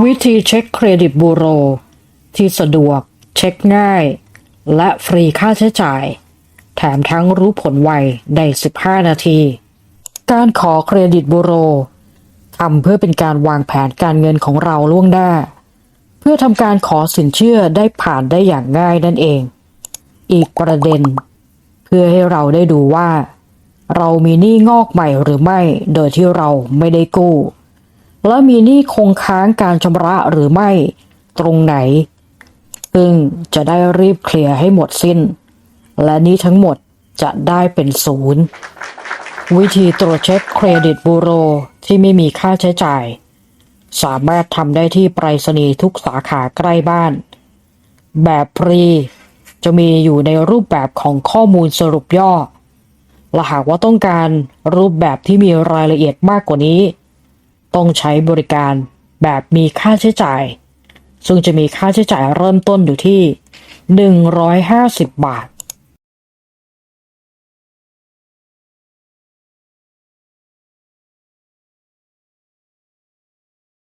วิธีเช็คเครดิตบูโร ที่สะดวก เช็คง่าย และฟรีค่าใช้จ่าย แถมทั้งรู้ผลไวใน 15 นาที การขอเครดิตบูโรทำเพื่อเป็นการวางแผนการเงินของเราล่วงหน้า เพื่อทำการขอสินเชื่อได้ผ่านได้อย่างง่ายนั่นเอง อีกประเด็น เพื่อให้เราได้ดูว่า เรามีหนี้งอกใหม่หรือไม่โดยที่เราไม่ได้กู้ และมีหนี้คงค้างการชำระหรือไม่ตรงไหน ซึ่งจะได้รีบเคลียร์ให้หมดสิ้น และนี้ทั้งหมดจะได้เป็นศูนย์วิธีตรวจเช็คเครดิตบูโรที่ไม่มีค่าใช้จ่าย สามารถทำได้ที่ไปรษณีย์ทุกสาขาใกล้บ้าน แบบฟรีจะมีอยู่ในรูปแบบของข้อมูลสรุปย่อ และหากว่าต้องการรูปแบบที่มีรายละเอียดมากกว่านี้ ต้องใช้บริการแบบมีค่าใช้จ่าย ซึ่งจะมีค่าใช้จ่ายเริ่มต้นอยู่ที่ 150 บาท